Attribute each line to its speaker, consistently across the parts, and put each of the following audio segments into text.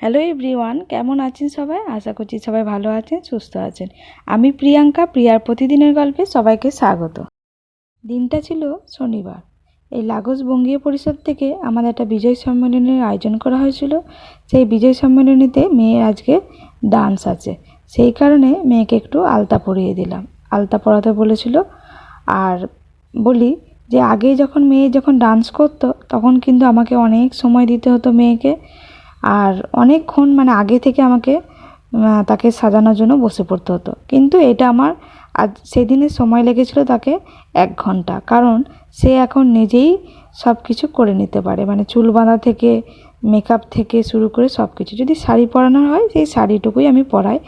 Speaker 1: Hello everyone কেমন আছেন সবাই? আশা করছি সবাই ভালো আছেন, সুস্থ আছেন। আমি প্রিয়াঙ্কা, প্রিয়ার প্রতিদিনের গল্পে সবাইকে স্বাগত। দিনটা ছিল শনিবার। এই লাগোস বঙ্গীয় পরিষদ থেকে আমাদের একটা বিজয় সম্মেলনের আয়োজন করা হয়েছিল। সেই বিজয় সম্মেলনীতে মেয়ের আজকে ডান্স আছে। সেই কারণে মেয়েকে একটু আলতা পরিয়ে দিলাম। আলতা পরাতে বলেছিল, আর বলি যে আগে যখন মেয়ে যখন ডান্স করতো, তখন কিন্তু আমাকে অনেক সময় দিতে হতো মেয়েকে। আর অনেকক্ষণ মানে আগে থেকে আমাকে তাকে সাজানোর জন্য বসে পড়তে হতো। কিন্তু এটা আমার আজ সেদিনে সময় লেগেছিল তাকে এক ঘণ্টা। কারণ সে এখন নিজেই সব কিছু করে নিতে পারে। মানে চুল বাঁধা থেকে মেকআপ থেকে শুরু করে সব কিছু যদি শাড়ি পরানো হয়, সেই শাড়িটুকুই আমি পরাই।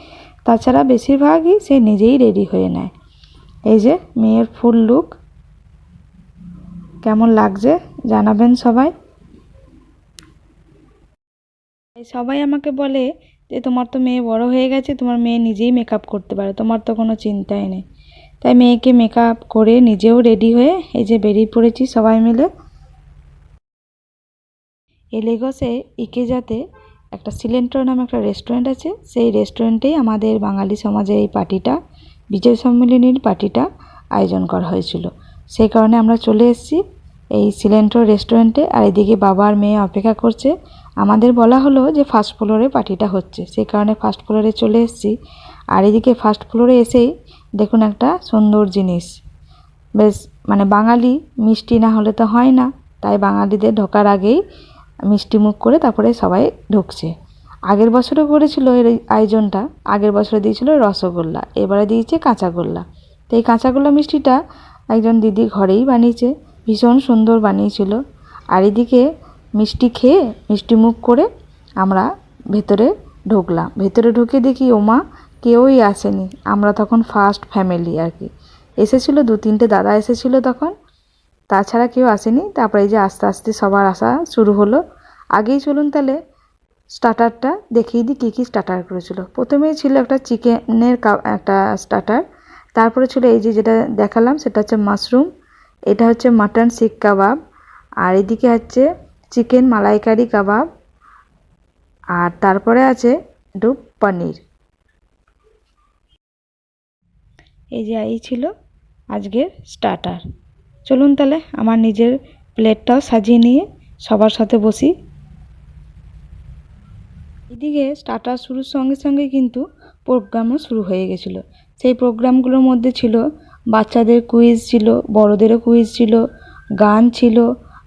Speaker 1: তাছাড়া বেশিরভাগই সে নিজেই রেডি হয়ে নেয়। এই যে মেয়ের ফুল লুক কেমন লাগছে? জানাবেন সবাই এই সবাই আমাকে বলে যে, তোমার তো মেয়ে বড় হয়ে গেছে, তোমার মেয়ে নিজেই মেকআপ করতে পারে, তোমার তো কোনো চিন্তাই নেই। তাই মেয়েকে মেকআপ করে নিজেও রেডি হয়ে এই যে বেরিয়ে পড়েছি সবাই মিলে। এই লেগসে ইকেজাতে একটা সিলেন্ট্রো নামে একটা রেস্টুরেন্ট আছে। সেই রেস্টুরেন্টেই আমাদের বাঙালি সমাজে এই পার্টিটা, বিজয় সম্মিলনীর পার্টিটা আয়োজন করা হয়েছিল। সেই কারণে আমরা চলে এসেছি। এই সিলেন্ট্রো রেস্টুরেন্টে আর এদিকে বাবা আর মেয়ে অপেক্ষা করছে। আমাদের বলা হলো যে ফার্স্ট ফ্লোরে পার্টিটা হচ্ছে। সেই কারণে ফার্স্ট ফ্লোরে চলে এসেছি। আর এদিকে ফার্স্ট ফ্লোরে এসেই দেখুন একটা সুন্দর জিনিস। বেশ মানে বাঙালি, মিষ্টি না হলে তো হয় না। তাই বাঙালিদের ঢোকার আগেই মিষ্টি মুখ করে তারপরে সবাই ঢুকছে। আগের বছরও করেছিল এর আয়োজনটা। আগের বছরে দিয়েছিল রসগোল্লা, এবারে দিয়েছে কাঁচাগোল্লা। তো এই কাঁচাগোল্লা মিষ্টিটা একজন দিদি ঘরেই বানিয়েছে। ভীষণ সুন্দর বানিয়েছিল। আর এদিকে মিষ্টি খেয়ে মিষ্টি মুখ করে আমরা ভেতরে ঢুকলাম। ভেতরে ঢুকে দেখি ওমা কেউই আসেনি। আমরা তখন ফার্স্ট ফ্যামিলি আর কি। এসেছিল, দু তিনটে দাদা এসেছিল তখন। তাছাড়া কেউ আসেনি। তারপরে এই যে আস্তে আস্তে সবার আসা শুরু হলো। আগেই চলুন তাহলে স্টার্টারটা দেখিয়ে দিই, কী কী স্টার্টার করেছিল। প্রথমেই ছিল একটা চিকেনের একটা স্টার্টার তারপরে ছিল এই যে যেটা দেখালাম, সেটা হচ্ছে মাশরুম এটা হচ্ছে মাটন শিক কাবাব, আর এদিকে হচ্ছে চিকেন মালাইকারি কাবাব, আর তারপরে আছে একটু পনির। এই যে এই ছিল আজকের স্টার্টার চলুন তাহলে আমার নিজের প্লেটটাও সাজিয়ে নিয়ে সবার সাথে বসি। এদিকে স্টার্টার শুরুর সঙ্গে সঙ্গে কিন্তু প্রোগ্রামও শুরু হয়ে গেছিল। সেই প্রোগ্রামগুলোর মধ্যে ছিল বাচ্চাদের কুইজ ছিল, বড়দেরও কুইজ ছিল, গান ছিল,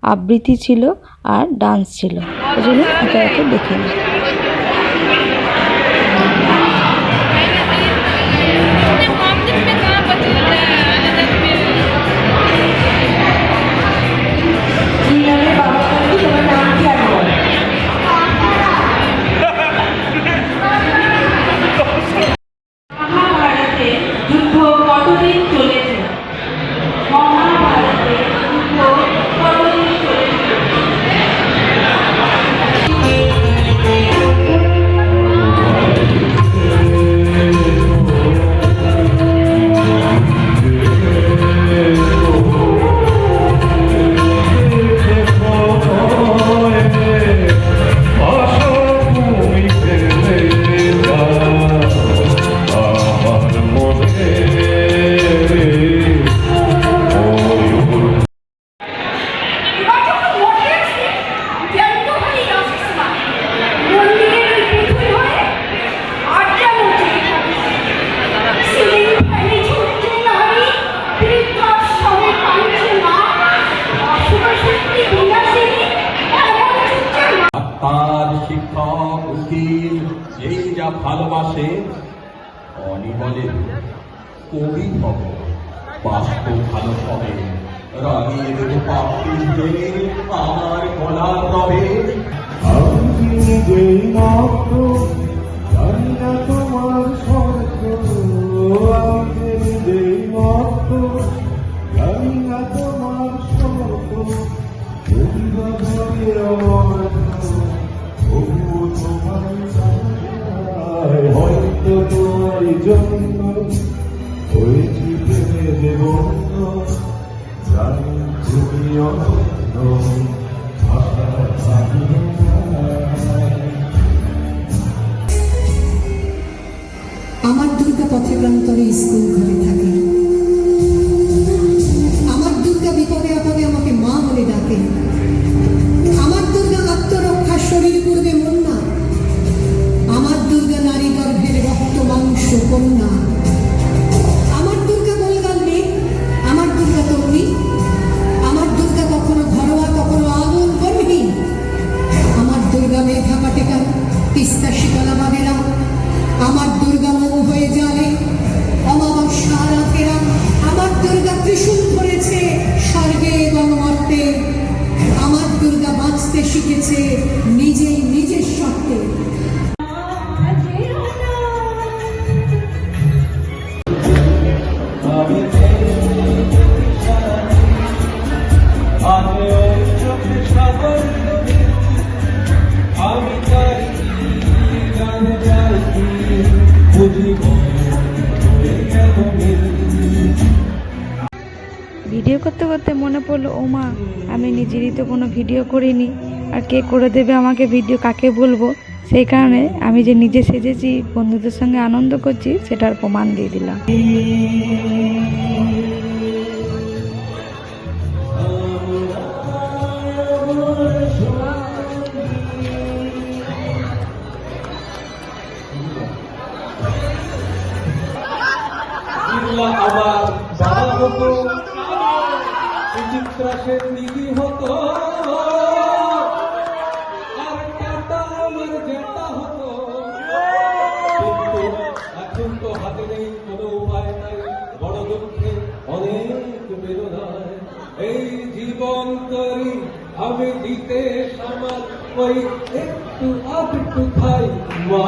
Speaker 1: আবৃত্তি ছিল আর ডান্স ছিল। ওই জন্য একে একে দেখে নিই।
Speaker 2: উকিল যেই যা ভালোবাসে অনি বলে কবি হব বাস্তব ভালো হবে রঙের আমার গলার রবে
Speaker 3: যে মাত্র জানি না তোমার
Speaker 1: Oh. বলল, ও মা, আমি নিজেরই তো কোনো ভিডিও করিনি। আর কে করে দেবে আমাকে ভিডিও? কাকে বলব? সেই কারণে আমি যে নিজে সেজেছি, বন্ধুদের সঙ্গে আনন্দ করছি, সেটার প্রমাণ দিয়ে দিলাম।
Speaker 3: আবার চিত্রাসের দিদি কোনো উপায় নাই। বড় দুঃখে অনেক বেদনায়। এই জীবন করি আমি দিতে সামাল। ওই একটু আধটু খাই। মা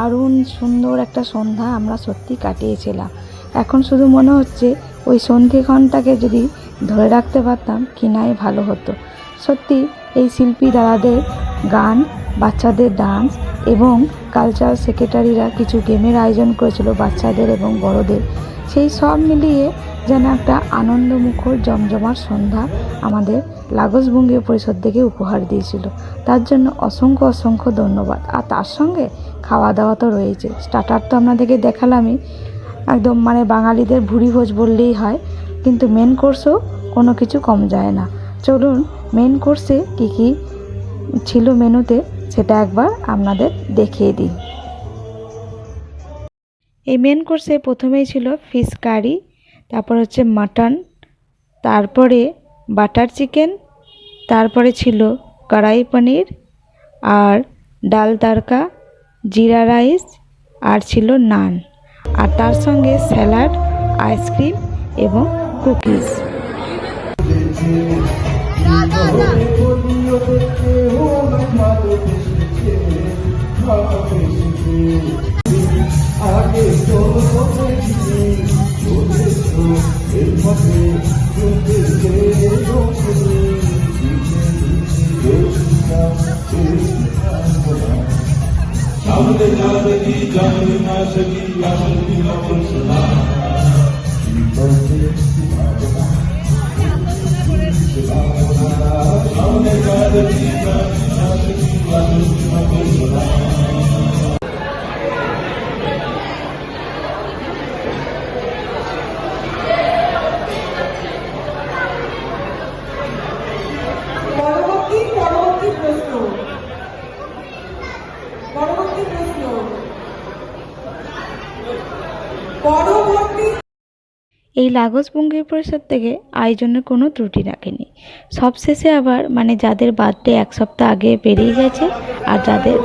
Speaker 1: দারুণ সুন্দর একটা সন্ধ্যা আমরা সত্যি কাটিয়েছিলাম। এখন শুধু মনে হচ্ছে ওই সন্ধিক্ষণটাকে যদি ধরে রাখতে পারতাম, কিনাই ভালো হতো। সত্যি, এই শিল্পী দাদাদের গান, বাচ্চাদের ডান্স এবং কালচার সেক্রেটারিরা কিছু গেমের আয়োজন করেছিল বাচ্চাদের এবং বড়দের। সেই সব মিলিয়ে যেন একটা আনন্দমুখর জমজমার সন্ধ্যা আমাদের লাগসবঙ্গীয় পরিষদ থেকে উপহার দিয়েছিল। তার জন্য অসংখ্য অসংখ্য ধন্যবাদ। আর তার সঙ্গে খাওয়া দাওয়া তো রয়েছে। স্টার্টার তো আপনাদেরকে দেখালামই। একদম মানে বাঙালিদের ভুরি ভোজ বললেই হয়। কিন্তু মেন কোর্সও কোনো কিছু কম যায় না। চলুন মেন কোর্সে কী কী ছিল মেনুতে সেটা একবার আপনাদের দেখিয়ে দিই। এই মেন কোর্সে প্রথমেই ছিল ফিশ কারি তারপর হচ্ছে মাটন তারপরে বাটার চিকেন তারপরে ছিল কড়াই পনির আর ডাল তারকা জিরা রাইস আর ছিল নান। আর তার সঙ্গে স্যালাড আইসক্রিম এবং কুকিজ।
Speaker 3: সামনে যা দেখি জানি না সকি আসল
Speaker 1: এই লাগোস বঙ্গীয় পরিষদ থেকে আয়োজনের কোনো ত্রুটি রাখেনি। সবশেষে আবার মানে যাদের বার্থডে এক সপ্তাহ আগে পেরিয়ে গেছে আর যাদের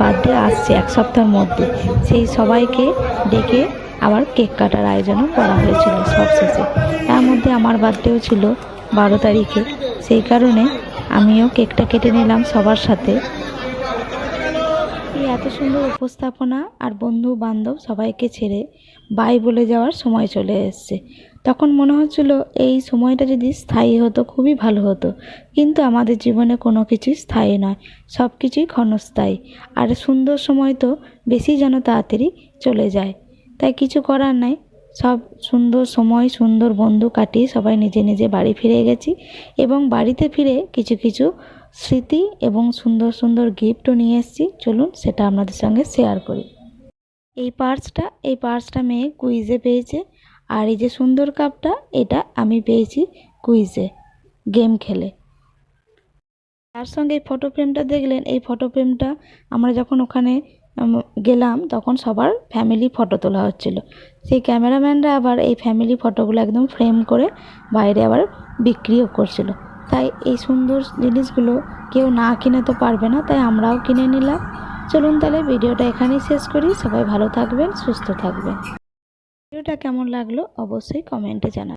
Speaker 1: বার্থডে আসছে এক সপ্তাহের মধ্যে, সেই সবাইকে ডেকে আবার কেক কাটার আয়োজনও করা হয়েছিল সবশেষে। তার মধ্যে আমার বার্থডেও ছিল বারো তারিখে। সেই কারণে আমিও কেকটা কেটে নিলাম সবার সাথে। এত সুন্দর উপস্থাপনা আর বন্ধু বান্ধব সবাইকে ছেড়ে বাই বলে যাওয়ার সময় চলে এসছে। তখন মনে হচ্ছিল, এই সময়টা যদি স্থায়ী হতো, খুবই ভালো হতো। কিন্তু আমাদের জীবনে কোনো কিছুই স্থায়ী নয়, সব কিছুই ক্ষণস্থায়ী। আর সুন্দর সময় তো বেশি যেন তাড়াতাড়ি চলে যায়। তাই কিছু করার নাই, সব সুন্দর সময়, সুন্দর বন্ধু কাটিয়ে সবাই নিজে নিজে বাড়ি ফিরে গেছি এবং বাড়িতে ফিরে কিছু কিছু স্মৃতি এবং সুন্দর সুন্দর গিফটও নিয়ে এসেছি। চলুন সেটা আপনাদের সঙ্গে শেয়ার করি। এই পার্সটা এই পার্সটা মেয়ে কুইজে পেয়েছে। আর এই যে সুন্দর কাপটা এটা আমি পেয়েছি কুইজে গেম খেলে। তার সঙ্গে এই ফটো ফ্রেমটা দেখলেন, এই ফটো ফ্রেমটা আমরা যখন ওখানে গেলাম, তখন সবার ফ্যামিলি ফটো তোলা হচ্ছিল। সেই ক্যামেরাম্যানরা আবার এই ফ্যামিলি ফটোগুলো একদম ফ্রেম করে বাইরে আবার বিক্রিও করছিল। তাই এই সুন্দর জিনিসগুলো কেউ না কিনে তো পারবে না, তাই আমরাও কিনে নিলাম। চলুন তাহলে ভিডিওটা এখানেই শেষ করি। সবাই ভালো থাকবেন, সুস্থ থাকবেন। ভিডিওটা কেমন লাগল অবশ্যই কমেন্টে জানাবেন।